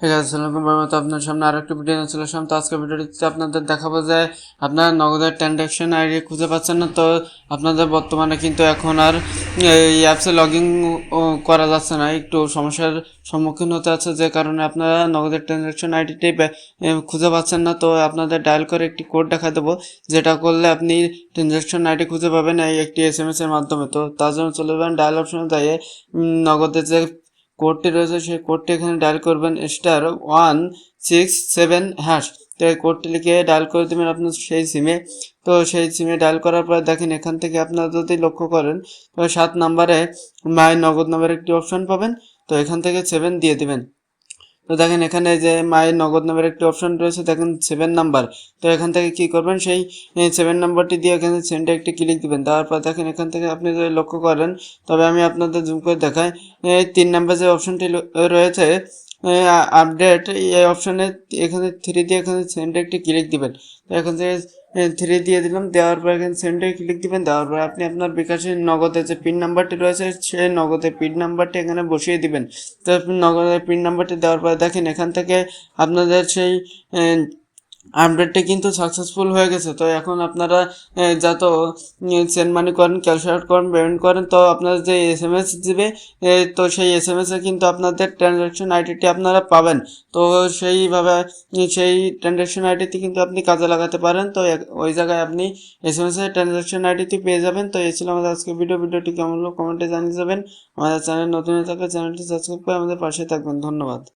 আপনার সামনে আর একটি ভিডিও চলে আসলাম। তো আজকে ভিডিওটিতে আপনাদের দেখাবো যে আপনার নগদের ট্রানজ্যাকশন আইডি খুঁজে পাচ্ছেন না। তো আপনাদের বর্তমানে কিন্তু এখন আর এই অ্যাপসে লগ ইন করা যাচ্ছে না। একটু সমস্যার সম্মুখীন হতে আছে যে কারণে আপনারা নগদের ট্রানজ্যাকশন আইডিটি খুঁজে পাচ্ছেন না। তো আপনাদের ডায়াল করে একটি কোড দেখা দেবো, যেটা করলে আপনি ট্রানজ্যাকশন আইডি খুঁজে পাবেন এই একটি এস এম এস এর মাধ্যমে। তো তার জন্য চলে যাবেন ডায়াল অপশনে যাইয়ে নগদের যে কোডটি রয়েছে, সেই কোডটি এখানে ডায়াল করবেন star one six seven hash তো এই কোডটি লিখে ডায়াল করে দেবেন আপনার সেই সিমে তো সেই সিমে ডায়াল করার পর দেখেন এখান থেকে আপনারা যদি লক্ষ্য করেন, তো সাত নাম্বারে মায়ের নগদ নাম্বার একটি অপশন পাবেন। তো এখান থেকে সেভেন দিয়ে দিবেন। তো দেখেন এখানে যে মায়ের নগদ নামের একটি অপশন রয়েছে, দেখেন সেভেন নাম্বার তো এখান থেকে কি করবেন? সেই সেভেন নাম্বারটি দিয়ে এখানে সেন্টে একটি ক্লিক দেবেন। তারপর দেখেন এখান থেকে আপনি যদি লক্ষ্য করেন, তবে আমি আপনাদের জুম করে দেখাই। তিন নাম্বার যে অপশনটি রয়েছে আপডেট এই অপশানে এখানে থ্রি দিয়ে এখানে সেন্ডে একটি ক্লিক দিবেন। তো এখান থেকে থ্রি দিয়ে দিলাম, দেওয়ার পর এখানে সেন্ডে ক্লিক দিবেন, দেওয়ার পর আপনি আপনার বিকাশের নগদে যে পিন নাম্বারটি রয়েছে সেই নগদে পিন নাম্বারটি এখানে বসিয়ে দিবেন। তো নগদের পিন নাম্বারটি দেওয়ার পর দেখেন এখান থেকে আপনাদের সেই আপডেটটি কিন্তু সাকসেসফুল হয়ে গেছে। তো এখন আপনারা যত সেন্ড মানি করেন ক্যাশ আউট করেন পেমেন্ট করেন, তো আপনাদের যে এস এম এস দিবে তো সেই এস এম এসে কিন্তু আপনাদের ট্রানজ্যাকশন আইডিটি আপনারা পাবেন। তো সেইভাবে সেই ট্রানজ্যাকশন আইডিটি কিন্তু আপনি কাজে লাগাতে পারেন। তো ওই জায়গায় আপনি এস এম এস ট্রানজ্যাকশন আইডিটি পেয়ে যাবেন। তো এই ছিল আমাদের আজকে ভিডিও ভিডিওটি কেমন হলো কমেন্টে জানিয়ে যাবেন। আমাদের চ্যানেল নতুন হয়ে থাকলে চ্যানেলটি সাবস্ক্রাইব করে আমাদের পাশে থাকবেন। ধন্যবাদ।